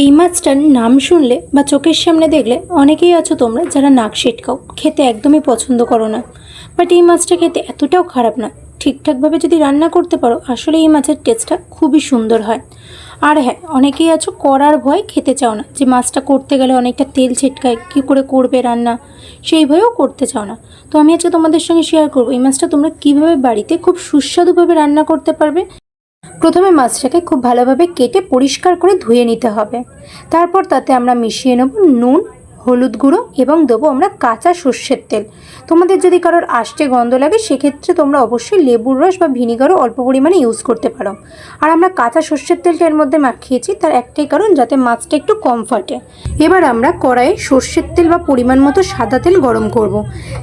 এই মাছটার নাম শুনলে বা চোখের সামনে দেখলে অনেকেই আছো তোমরা যারা নাক সেটকাও খেতে একদমই পছন্দ করো না। বাট এই মাছটা খেতে এতটাও খারাপ না। ঠিকঠাকভাবে যদি রান্না করতে পারো, আসলে এই মাছের টেস্টটা খুবই সুন্দর হয়। আর হ্যাঁ অনেকেই আছো করার ভয় খেতে চাও না, যে মাছটা করতে গেলে অনেকটা তেল ছিটকায়, কী করে করবে রান্না? সেই ভয়েও করতে চাও না। তো আমি আজকে তোমাদের সঙ্গে শেয়ার করব, এই মাছটা তোমরা কীভাবে বাড়িতে খুব সুস্বাদুভাবে রান্না করতে পারবে? প্রথমে মাছটাকে খুব ভালোভাবে কেটে পরিষ্কার করে ধুয়ে নিতে হবে। তারপর তাতে আমরা মিশিয়ে নেব নুন হলুদ গুঁড়ো এবং দেবো আমরা কাঁচা সর্ষের তেল। তোমাদের যদি কারোর আষ্টে গন্ধ লাগে, সেক্ষেত্রে তোমরা অবশ্যই লেবুর রস বা ভিনিগারও অল্প পরিমাণে ইউজ করতে পারো। আর আমরা কাঁচা সর্ষের তেলটা এর মধ্যে মাখিয়েছি, তার একটাই কারণ যাতে মাছটা একটু কম ফাটে। এবার আমরা কড়াইয়ে সর্ষের তেল বা পরিমাণ মতো সাদা তেল গরম করব।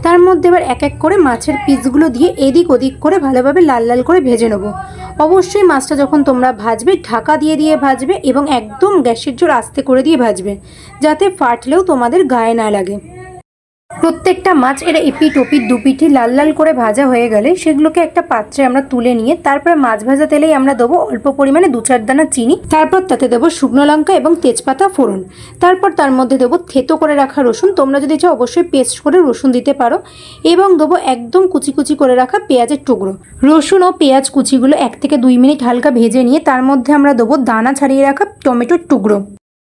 তার মধ্যে এবার এক এক করে মাছের পিসগুলো দিয়ে এদিক ওদিক করে ভালোভাবে লাল লাল করে ভেজে নেব। অবশ্যই মাছটা যখন তোমরা ভাজবে, ঢাকা দিয়ে দিয়ে ভাজবে এবং একদম গ্যাসের জোর আস্তে করে দিয়ে ভাজবে, যাতে ফাটলেও তোমাদের গায়ে না লাগে। প্রত্যেকটা মাছ এর এপিট ওপিট দুপিটি লাল লাল করে ভাজা হয়ে গেলে সেগুলোকে একটা পাত্রে আমরা তুলে নিয়ে তারপরে মাছ ভাজা তেলেই আমরা দেবো অল্প পরিমাণে দু চার দানা চিনি। তারপর তাতে দেবো শুকনো লঙ্কা এবং তেজপাতা ফোড়ন। তারপর তার মধ্যে দেবো থেতো করে রাখা রসুন। তোমরা যদি চাও অবশ্যই পেস্ট করে রসুন দিতে পারো। এবং দেবো একদম কুচি কুচি করে রাখা পেঁয়াজের টুকরো। রসুন ও পেঁয়াজ কুচিগুলো এক থেকে দুই মিনিট হালকা ভেজে নিয়ে তার মধ্যে আমরা দেবো দানা ছাড়িয়ে রাখা টমেটোর টুকরো।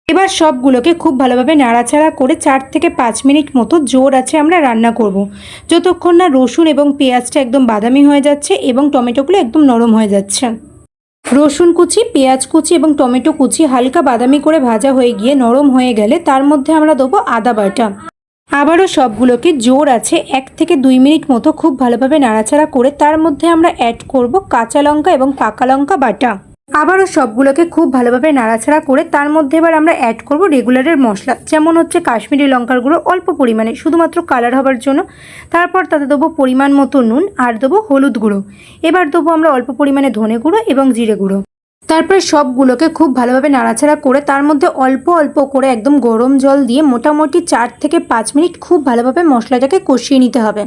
এবার সবগুলোকে খুব ভালোভাবে নাড়াচাড়া করে চার থেকে পাঁচ মিনিট মতো জোর আছে আমরা রান্না করব। যতক্ষণ না রসুন এবং পেঁয়াজটা একদম বাদামি হয়ে যাচ্ছে এবং টমেটোগুলো একদম নরম হয়ে যাচ্ছে। রসুন কুচি, পেঁয়াজ কুচি এবং টমেটো কুচি হালকা বাদামি করে ভাজা হয়ে গিয়ে নরম হয়ে গেলে তার মধ্যে আমরা দেবো আদা বাটা। আবারও সবগুলোকে জোর আছে এক থেকে দুই মিনিট মতো খুব ভালোভাবে নাড়াচাড়া করে তার মধ্যে আমরা অ্যাড করব কাঁচা লঙ্কা এবং পাকা লঙ্কা বাটা। আবারও সবগুলোকে খুব ভালোভাবে নাড়াচাড়া করে তার মধ্যে এবার আমরা অ্যাড করব রেগুলারের মশলা, যেমন হচ্ছে কাশ্মীরি লঙ্কার গুঁড়ো অল্প পরিমাণে, শুধুমাত্র কালার হবার জন্য। তারপর তাতে দেবো পরিমাণ মতো নুন আর দেবো হলুদ গুঁড়ো। এবার দেবো আমরা অল্প পরিমাণে ধনে গুঁড়ো এবং জিরে গুঁড়ো। তারপরে সবগুলোকে খুব ভালোভাবে নাড়াচাড়া করে তার মধ্যে অল্প অল্প করে একদম গরম জল দিয়ে মোটামুটি চার থেকে পাঁচ মিনিট খুব ভালোভাবে মশলাটাকে কষিয়ে নিতে হবে।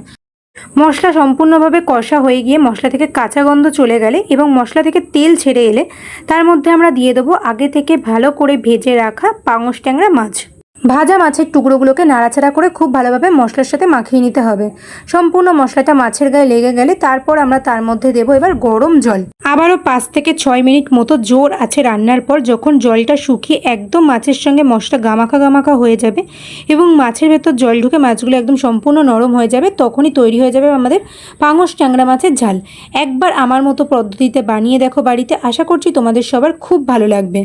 মশলা সম্পূর্ণভাবে কষা হয়ে গিয়ে মশলা থেকে কাঁচা গন্ধ চলে গেলে এবং মশলা থেকে তেল ছেড়ে এলে তার মধ্যে আমরা দিয়ে দেবো আগে থেকে ভালো করে ভেজে রাখা পাঙস ট্যাংরা মাছ। ভাজা মাছের টুকরোগুলোকে নাড়াচাড়া করে খুব ভালোভাবে মশলার সাথে মাখিয়ে নিতে হবে। সম্পূর্ণ মশলাটা মাছের গায়ে লেগে গেলে তারপর আমরা তার মধ্যে দেবো এবার গরম জল। আবারও পাঁচ থেকে ছয় মিনিট মতো জোর আছে রান্নার পর যখন জলটা শুকিয়ে একদম মাছের সঙ্গে মশলা গামাখা গামাখা হয়ে যাবে এবং মাছের ভেতর জল ঢুকে মাছগুলো একদম সম্পূর্ণ নরম হয়ে যাবে, তখনই তৈরি হয়ে যাবে আমাদের পাঙস ট্যাংরা মাছের ঝাল। একবার আমার মতো পদ্ধতিতে বানিয়ে দেখো বাড়িতে। আশা করছি তোমাদের সবার খুব ভালো লাগবে।